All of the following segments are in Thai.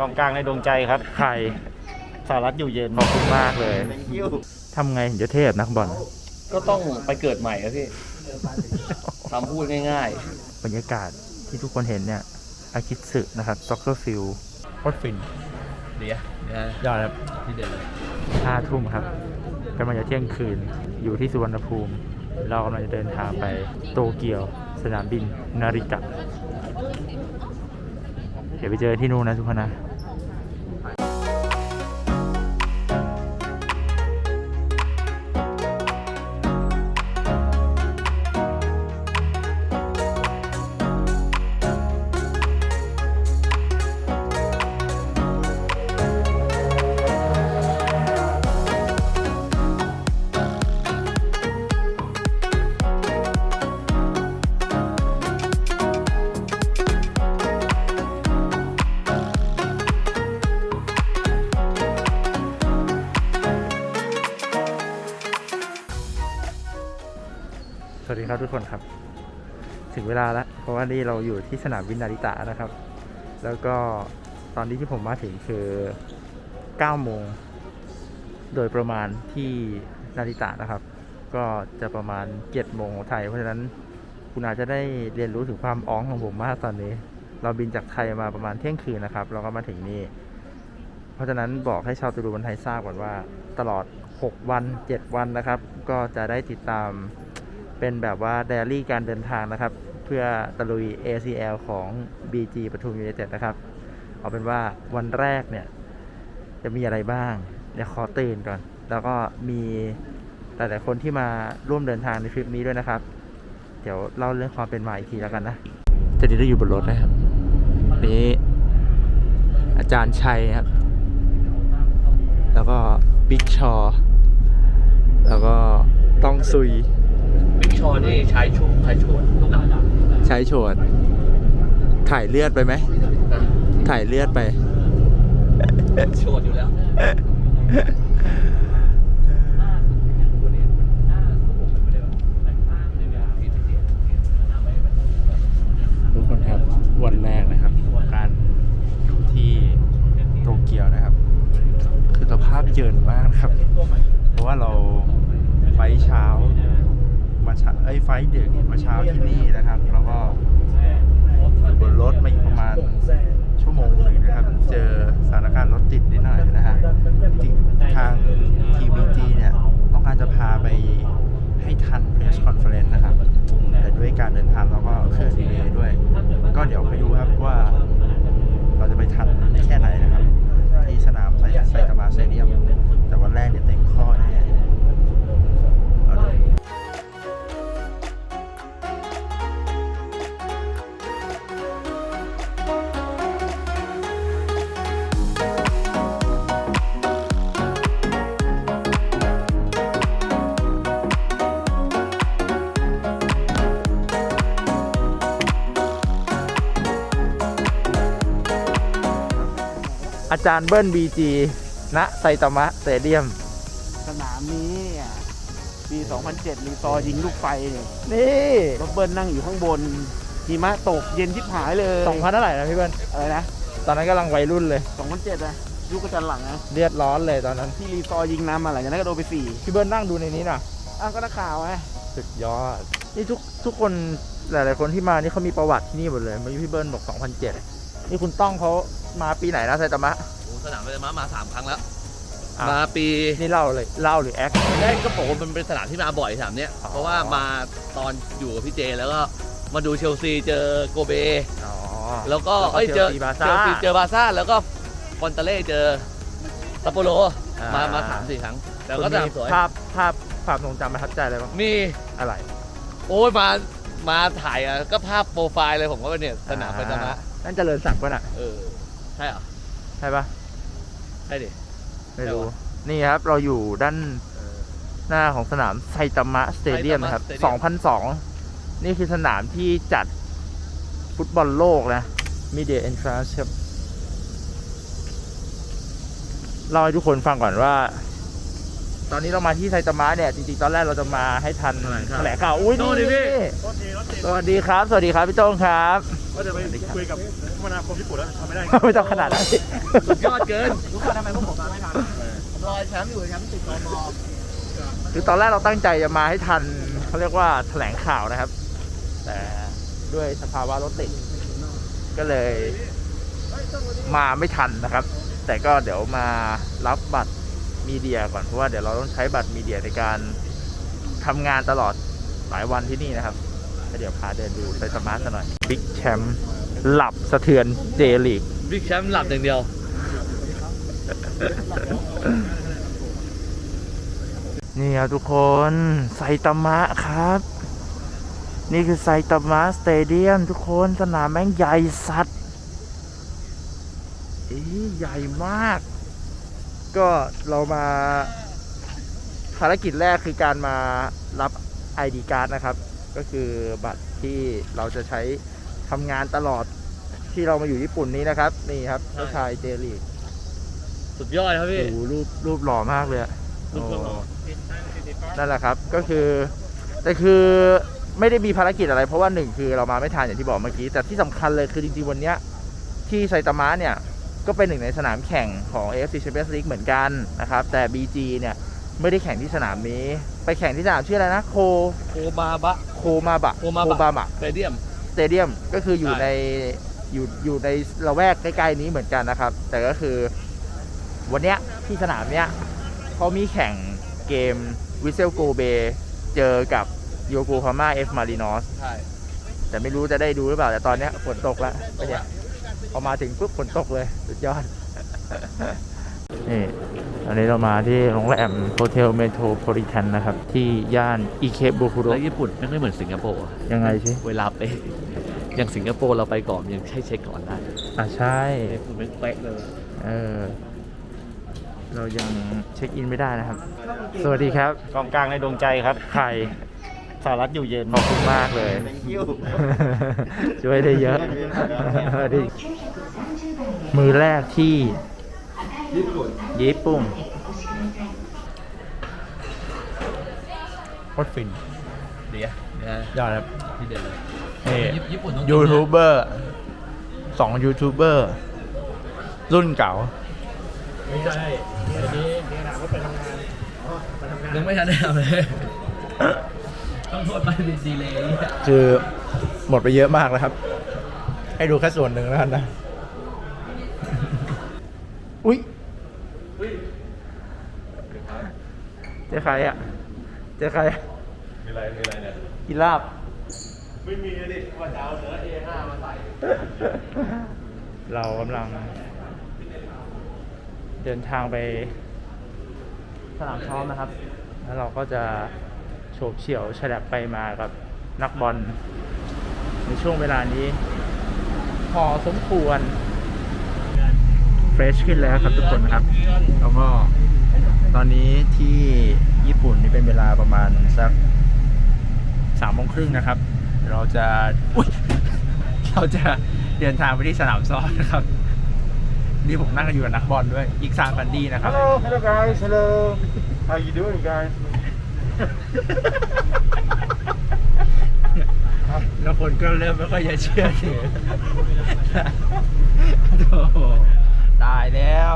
กองกลางในดวงใจครับใครสารัตอยู่เย็นขอบคุณมากเลย ทำไงถึงจะเทพนักบอลก็ต้องไปเกิดใหม่ครับพี่ทำพูดง่ายบรรยากาศที่ทุกคนเห็นเนี่ยอาคิดสึนะครับซ็อกเกอร์ฟิลโคตรฟินๆเดี๋ยวเดี๋ยวยอดครับที่เด็ดเลยห้าทุ่มครับกำลังจะเที่ยงคืนอยู่ที่สุวรรณภูมิ เรากำลังจะเดินทางไปโตเกียว สนามบินนาริตะ เดี๋ยวไปเจอที่นู่นนะทุกคนนะ ดีครับทุกคนครับ ถึงเวลาแล้ว เพราะว่านี่เราอยู่ที่สนามบินนาริตะนะครับ แล้วก็ตอนนี้ที่ผมมาถึงคือ9โมงโดยประมาณที่นาริตะนะครับ ก็จะประมาณ7โมงของไทย เพราะฉะนั้นคุณอาจจะได้เรียนรู้ถึงความอ้องของผมมากตอนนี้ เราบินจากไทยมาประมาณเที่ยงคืนนะครับ เราก็มาถึงนี่ เพราะฉะนั้นบอกให้ชาวตูรูบันไทยทราบก่อนว่า ตลอด 6 วัน 7 วันนะครับ ก็จะได้ติดตาม เป็นแบบว่าไดอารี่การเดินทางนะครับ เพื่อตะลุย ACL ของ BG ปทุมยูไนเต็ดนะครับ เอาเป็นว่าวันแรกเนี่ย จะมีอะไรบ้าง เดี๋ยวขอตื่นก่อน แล้วก็มีหลายๆคนที่มาร่วมเดินทางในทริปนี้ด้วยนะครับ เดี๋ยวเล่าเรื่องความเป็นมาอีกทีแล้วกันนะจะได้อยู่บนรถนะครับนี้อาจารย์ชัยครับ แล้วก็บิ๊กชอ แล้วก็ต้องซุย ชอนี่ชายชูชายชวนใช้โฉดถ่ายเลือดไปไหม ถ่ายเลือดไป ชวนอยู่แล้ว ทุกคนครับ วันแรกนะครับ การอยู่ที่โตเกียวนะครับ คือสภาพเยินมากนะครับ เพราะว่าเราไฟล์เช้า มาเช้าไอ้ไฟล์ดึกมาเช้าที่นี่นะครับ แล้วก็อยู่บนรถมาอีกประมาณชั่วโมงหนึ่งนะครับ เจอสถานการณ์รถติดนิดหน่อยนะฮะจริงทาง TBG เนี่ยต้องการจะพาไปให้ทัน press conference นะครับ แต่ด้วยการเดินทางเราก็เคลื่อนดีเลยด้วย ก็เดี๋ยวไปดูครับว่าเราจะไปทันแค่ไหนนะครับ ที่สนามไซตามะสเตเดียมแต่วันแรกเนี่ยเต็มข้อน่เอา จารย์เบิ้ลบีจีณไซตามะสเตเดียม สนามนี้อะปี 2007รีซอร์ยิงลูกไฟเนี่ยนี่ รถเบิร์นนั่งอยู่ข้างบนหิมะตกเย็นชิบหายเลยสองพันเท่าไหร่นะพี่เบิ้ลอะไรนะ ตอนนั้นกำลังวัยรุ่นเลย 2007อะยุคกระจันหลังนะเลือดร้อนเลยตอนนั้น ที่รีซอร์ยิงน้ำมาหลังจากนั้นก็โดนไปสี่พี่เบิ้ลนั่งดูในนี้น่ะอ้าวก็นักข่าวไงสุดยอด นี่ทุกทุกคนหลาย ๆ คนที่มานี่เขามีประวัติที่นี่หมดเลยเมื่อกี้พี่เบิ้ลบอก2007 นี่คุณต้องเขา มาปีไหนนะไซตามะโอ้สนามเป็นมามาสามครั้งแล้ว อะมาปีนี่เล่าเลยเล่าหรือแอค แรกก็บอกว่ามันเป็นสนามที่มาบ่อยสนามเนี้ย อ๋อ เพราะว่ามาตอนอยู่กับพี่เจแล้วก็มาดูเชลซีเจอโกเบ อ๋อ แล้วก็แล้วก็เอ้ยเจอเชลซีบาร์ซ่าเชลซีเจอบาร์ซ่าแล้วก็ฟอนตาเล่เจอซัปโปโรอ่าม มามาสามสี่ครั้ง แต่ก็สนามสวย ภาพภาพความทรงจำประทับใจอะไรบ้างมี อะไร โอ้ยมามาถ่ายอะก็ภาพโปรไฟล์เลยผมก็เป็นเนี่ยสนามไปตามะนั่นเจริญศักดิ์ป่ะน่ะเออ ใช่เหรอ ใช่ปะใช่ดิ ไม่รู้ใช่ปะนี่ครับ เราอยู่ด้านหน้าของสนามไซตามะสเตเดียมไซตามะนะครับ Stadium 2002 นี่คือสนามที่จัดฟุตบอลโลกนะ Media Entrance ครับเล่าให้ทุกคนฟังก่อนว่า ตอนนี้เรามาที่ไซตามะเนี่ยจริงๆตอนแรกเราจะมาให้ทันแถลงข่าวแถลงข่าวอุ้ยโทษดินี่พี่สวัสดีครับ สวัสดีครับพี่โต้งครับก็จะไปคุยกับคมนาคมญี่ปุ่นแล้วทำไม่ได้ไม่ต้องขนาดนั้นสุดยอดเกินทุกคนทำไมพวกผมมาไม่ทันรอแชมป์อยู่แชมป์ติดกมคือตอนแรกเราตั้งใจจะมาให้ทันเขาเรียกว่าแถลงข่าวนะครับ แต่ด้วยสภาวะรถติดก็เลยมาไม่ทันนะครับ แต่ก็เดี๋ยวมารับบัตร มีเดียก่อนเพราะว่าเดี๋ยวเราต้องใช้บัตรมีเดียในการทำงานตลอดหลายวันที่นี่นะครับแล้วเดี๋ยวพาเดินดูไซสมาร์ทหน่อยบิ๊กแชมป์หลับสะเทือนเจลีกบิ๊กแชมป์หลับอย่างเดียว นี่ครับทุกคนไซตามะครับ นี่คือไซตามะสเตเดียมทุกคนสนามแม่งใหญ่สัตว์อีใหญ่มาก ก็เรามาภารกิจแรกคือการมารับ ID การ์ดนะครับ ก็คือบัตรที่เราจะใช้ทำงานตลอดที่เรามาอยู่ญี่ปุ่นนี้นะครับ นี่ครับเจ้าชายเจลีสุดยอดครับพี่ โอ้โหรูปรูปหล่อมากเลยอะรูปก็หล่อนั่นแหละครับ ก็คือ แต่คือไม่ได้มีภารกิจอะไร เพราะว่าหนึ่งคือเรามาไม่ทันอย่างที่บอกเมื่อกี้ แต่ที่สำคัญเลยคือจริงๆวันเนี้ยที่ไซตามะเนี่ย ก็เป็นหนึ่งในสนามแข่งของ AFC Champions League เหมือนกันนะครับ แต่ BG เนี่ยไม่ได้แข่งที่สนามนี้ ไปแข่งที่สนามชื่ออะไรนะโคโคมาบะ โคมาบะโคมาบะบาบะสเตเดียม สเตเดียมก็คืออยู่ใช่ ในอยู่อยู่ในละแวกใกล้ๆนี้เหมือนกันนะครับ แต่ก็คือวันเนี้ยที่สนามเนี้ยเขามีแข่งเกมวิเซลโกเบเจอกับโยโกฮาม่าเอฟมารีนอส ใช่แต่ไม่รู้จะได้ดูหรือเปล่า แต่ตอนเนี้ยฝนตกแล้วไปเนี่ย พอมาถึงปุ๊บฝนตกเลยสุดยอด นี่ตอนนี้เรามาที่โรงแรมโฮเทลเมโทรโพลิแทนนะครับ ที่ย่านอิเคบุคุโรแล้วญี่ปุ่นไม่ไม่เหมือนสิงคโปร์อะยังไงสิเวลาเป๊ะอย่างสิงคโปร์เราไปก่อนยังใช่เช็คก่อนได้อะใช่คุณเป็นเป๊ะเลยเออ เรายังเช็คอินไม่ได้นะครับ สวัสดีครับกองกลางในดวงใจครับใคร สหรัฐอยู่เย็น ขอบคุณมากเลย Thank you ช่วยได้เยอะดิมือแรกที่ญี่ปุ่นโคตรฟินเดี๋ยวนะยอดครับที่เด่นเลยนี่ญี่ปุ่นต้องยูทูบเบอร์สองยูทูบเบอร์ รุ่นเก่า ไม่ใช่อันนี้เนี่ยนะว่าไปทำงานไปทำงานยังไม่ทันได้ทำเลย ต้องโทษไปเป็นดีเลยคือหมดไปเยอะมากแล้วครับ ให้ดูแค่ส่วนหนึ่งแล้วกันนะ อุ้ยเจอใครอะเจอใครอะมีอะไรมีอะไรเนี่ยกินลาบ ไม่มีดิว่าจะเอาเนื้อ A5 มาใส่ เรากำลัง เดินทางไปสนามซ้อมนะครับ แล้วเราก็จะโฉบเฉี่ยวฉลับไปมากับนักบอลในช่วงเวลานี้ พอสมควรเฟรชขึ้นแล้วครับทุกคนครับ แล้วก็ตอนนี้ที่ญี่ปุ่นนี่เป็นเวลาประมาณสักสามโมงครึ่งนะครับ เราจะเราจะเดินทางไปที่สนามซ้อมนะครับ นี่ผมนั่งอยู่กับนักบอลด้วย อีกซานฟันดีนะครับ Hello hello guys hello how you doing guys แล้วคนก็เริ่มไม่ค่อยจะเชื่อถือโธ่ตายแล้ว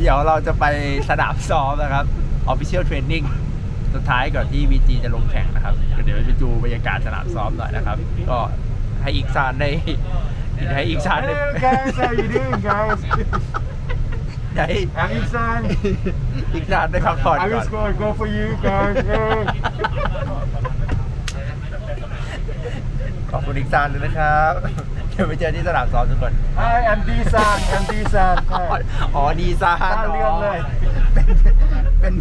เดี๋ยวเราจะไปสนามซ้อมนะครับ Official Training สุดท้ายก่อนที่ VG จะลงแข่งนะครับ เดี๋ยวไปดูบรรยากาศสนามซ้อมหน่อยนะครับ ก็ให้อีกซานได้ให้อีกซานได้ Hello guys how you doing guys ได้ I'm Iksan อีกซานได้พักผ่อน I ก่ will อน score go for you guys hey ขอบคุณอีกซานด้วยนะครับ เดี๋ยวไปเจอที่สนามซ้อมทุกคน Hi I'm D-san I'm D-san อ๋ออ๋อดีซานตาเลือนเลย เป็นเป็น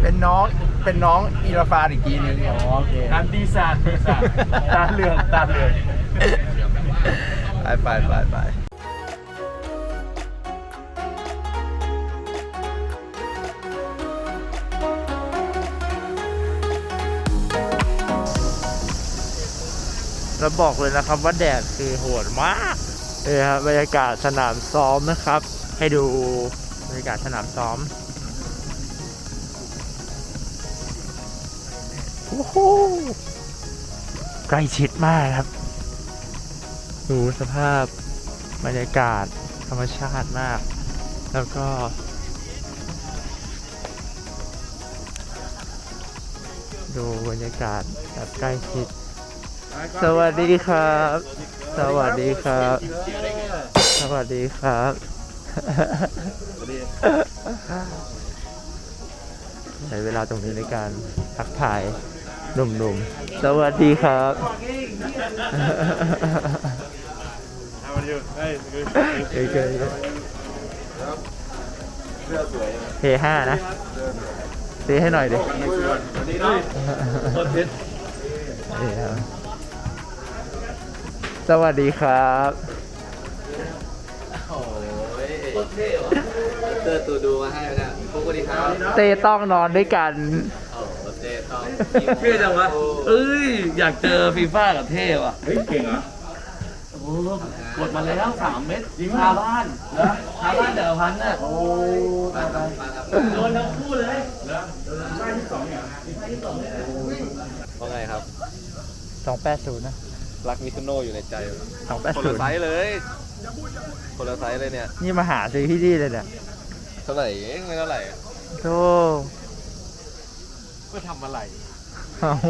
เป็นน้องเป็นน้องอีราฟานอีกทีนึงอ๋อโอเค I'm D-san D-san ตาเลือนตาเลือนไปไปไปไป แล้วบอกเลยนะครับว่าแดดคือโหดมากเลยครับบรรยากาศสนามซ้อมนะครับ ให้ดูบรรยากาศสนามซ้อมโอ้โหใกล้ชิดมากครับ ดูสภาพบรรยากาศธรรมชาติมาก แล้วก็ ดูบรรยากาศแบบใกล้ชิด สวัสดีครับ สวัสดีครับ สวัสดีครับ ใช้เวลาตรงนี้ในการทักทายหนุ่มๆ สวัสดีครับเอ้ยเกยเทห้านะเทให้หน่อยดินี่ครับ สวัสดีครับเตอร์ตูดูมาให้เนี่ยพวกนี้ครับเตต้องนอนด้วยกันโอ้เต้ต้องเท่จังวะเอ้ย อยากเจอฟีฟ่ากับเท่ว่ะเฮ้ยเก่งเหรอโอ้กดมาแล้วสามเม็ดคาบ้านนะคาบ้านเดี๋ยวพันน่ะโอ้ตายตายโดนทั้งคู่เลยได้ที่สองเนี่ยว่าไงครับ280นะ รักมิซุโน่อยู่ในใจคนละไซ280ส์เลย คนละไซส์เลยเนี่ย นี่มาหาซื้อที่นี่เลยเนี่ยเท่าไหร่เองไม่เท่าไหร่โธ่ก็ทำอะไร โอ้โห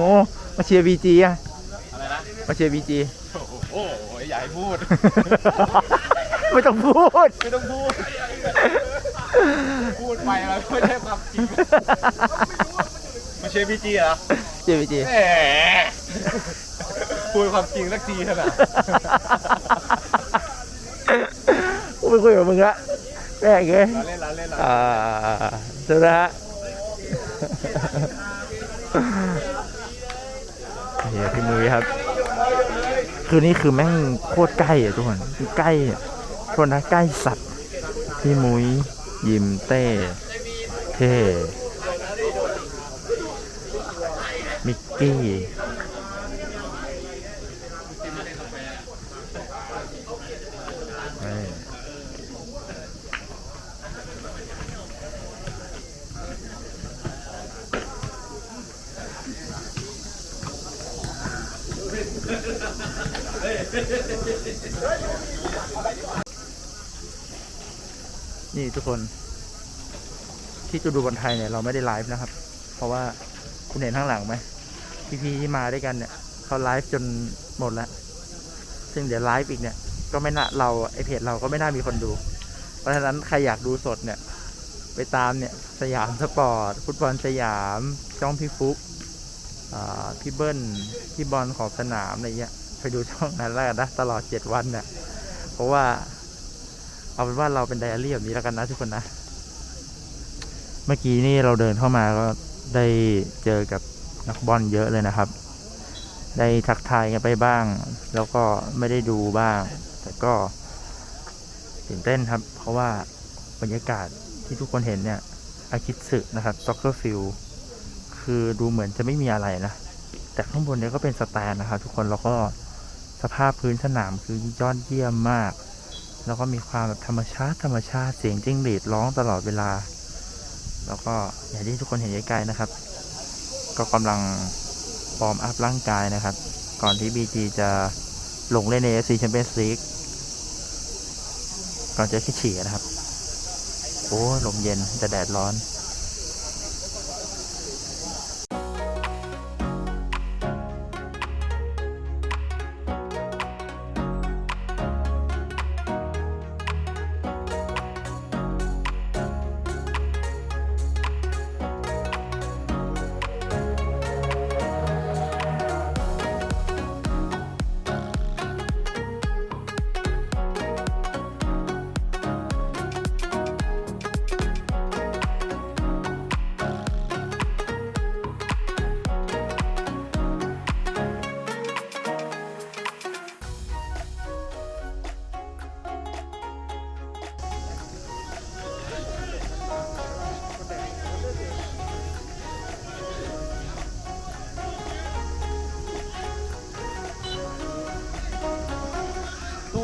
มาเชียร์บีจีอะอะไรนะ มาเชียร์บีจี โอ้โหอย่าให้พูด ไม่ต้องพูด ไม่ต้องพูด พูดไปแล้วไม่ใช่ความจริงมาเชียร์พีจีเหรอเชียร์บีจี แหม พูดความจริงสักทีเถอะนะกูไปคุยกับมึงละแม่งเอ้ยเราเล่นเราเล่นเราอ่าสุดนะฮะนี่พี่มุ้ยครับ คือนี่คือแม่งโคตรใกล้อะทุกคนคือใกล้อะโทษนะใกล้สัตว์พี่มุ้ยยิมเต้เท่มิกกี้ นี่ทุกคนที่จะดูบอลไทยเนี่ยเราไม่ได้ไลฟ์นะครับ เพราะว่าคุณเห็นข้างหลังไหมพี่ๆที่มาด้วยกันเนี่ยเขาไลฟ์จนหมดแล้ว ซึ่งเดี๋ยวไลฟ์อีกเนี่ย ก็ไม่น่าเราไอเพจเราก็ไม่น่ามีคนดู เพราะฉะนั้นใครอยากดูสดเนี่ย ไปตามเนี่ยสยามสปอร์ตฟุตบอลสยามช่องพี่ฟุกพี่เบิ้ลพี่บอลขอบสนามอะไรเงี้ย ไปดูช่องนั้นแล้วกันนะตลอดเจ็ดวันเนี่ยเพราะว่า เอาเป็นว่าเราเป็นไดอารี่แบบนี้แล้วกันนะทุกคนนะ เมื่อกี้นี่เราเดินเข้ามาก็ได้เจอกับนักบอลเยอะเลยนะครับ ได้ทักทายกันไปบ้าง แล้วก็ไม่ได้ดูบ้าง แต่ก็ตื่นเต้นครับ เพราะว่าบรรยากาศที่ทุกคนเห็นเนี่ยอาคิดสึนะครับซ็อกเกอร์ฟิลคือดูเหมือนจะไม่มีอะไรนะ แต่ข้างบนเนี่ยก็เป็นสแตนนะครับทุกคนแล้วก็ สภาพพื้นสนามคือยอดเยี่ยมมาก แล้วก็มีความแบบธรรมชาติธรรมชาติเสียงจิ้งหรีดร้องตลอดเวลา แล้วก็อย่างที่ทุกคนเห็นไกลๆนะครับ ก็กำลังฟอร์มอัพร่างกายนะครับ ก่อนที่ BG จะลงเล่นใน FC Champions League ก่อนจะคิดฉี่นะครับ โอ้ ลมเย็นแต่แดดร้อน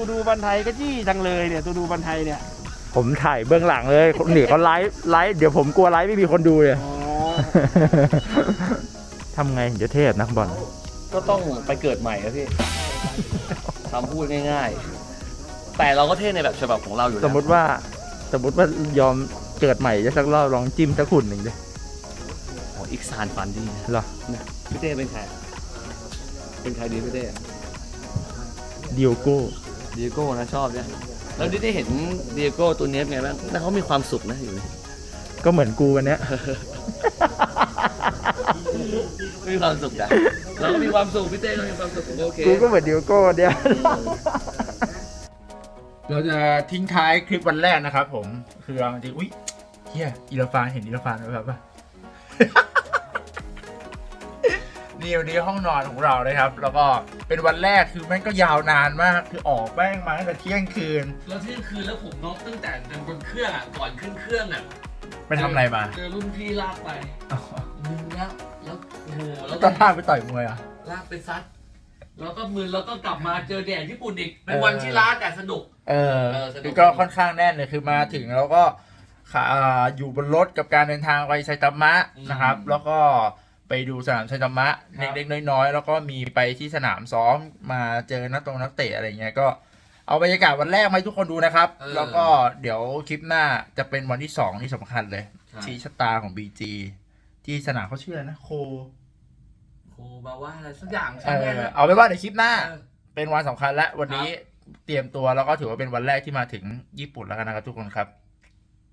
ตูดูบันไทยก็จี้จังเลยเนี่ยตูดูบันไทยเนี่ยผมถ่ายเบื้องหลังเลยคนหนีเขาไลฟ์ไลฟ์เดี๋ยวผมกลัวไลฟ์ไม่มีคนดูเลยอ๋อทำไงถึงจะเทพนักบอลก็ต้องไปเกิดใหม่อะพี่ คำพูดง่ายๆ แต่เราก็เท่ในแบบฉบับของเราอยู่สแล้วมมติว่าสมมติว่ายอมเกิดใหม่จะสักรอบลองจิ้มสักหุ่นหนึ่งดิโอ้อีกซานฟันดีเหรอนะพี่เต้เป็นใครเป็นใครดีพี่เต้ดิโอโก้ ดีโก้นะชอบเนี่ยแล้วได้เห็นดีโก้ตัวเนี้ยไงบ้างแล้วเขามีความสุขนะอยู่นี่ก็เหมือนกูวันเนี้ย มีความสุขจ้ะเราก็มีความสุขพี่เต้ก็มีความสุขโอเค กูก็เหมือนดิโอโก้เดียว เราจะทิ้งท้ายคลิปวันแรกนะครับผม คือเอาจริงๆอุ้ยเฮียอีลาฟานเห็นอีลาฟานไหมครับ นี่วันนี้ห้องนอนของเรานะครับ แล้วก็เป็นวันแรกคือแม่งก็ยาวนานมาก คือออกแม่งมาตั้งแต่เที่ยงคืน แล้วเที่ยงคืนแล้วผมน็อกตั้งแต่เดินบนเครื่องอะก่อนขึ้นเครื่องอะไปทำอะไรมาเจอรุ่นพี่ลากไปมึนแล้วแล้วโอ้โหแล้วตอนท่าไปต่อยมวยอะลากไปซัดแล้วก็มึนแล้วก็กลับมาเจอแดดญี่ปุ่นอีกเป็นเออวันที่ล้าแต่สนุก เออเออสนุกคือก็ค่อนข้างแน่นเลยคือมาถึงแล้วก็ขาอ่าอยู่บนรถกับการเดินทางไปไซตามะนะครับ แล้วก็ ไปดูสนามไซตามะเล็กๆน้อยๆ แล้วก็มีไปที่สนามซ้อมมาเจอนักตรงนักเตะอะไรเงี้ยก็เอาบรรยากาศวันแรกมาให้ทุกคนดูนะครับแล้วก็เดี๋ยวคลิปหน้าจะเป็นวันที่สองที่สำคัญเลยชี้ชะตาของ BG ที่สนามเขาชื่ออะไรนะโคโคบาว่าอะไรสักอย่างเอใช่ไหมอเอาไปนว่าในคลิปหน้า เออ เป็นวันสำคัญและวันนี้เตรียมตัวแล้วก็ถือว่าเป็นวันแรกที่มาถึงญี่ปุ่นแล้วกันนะครับทุกคนครับ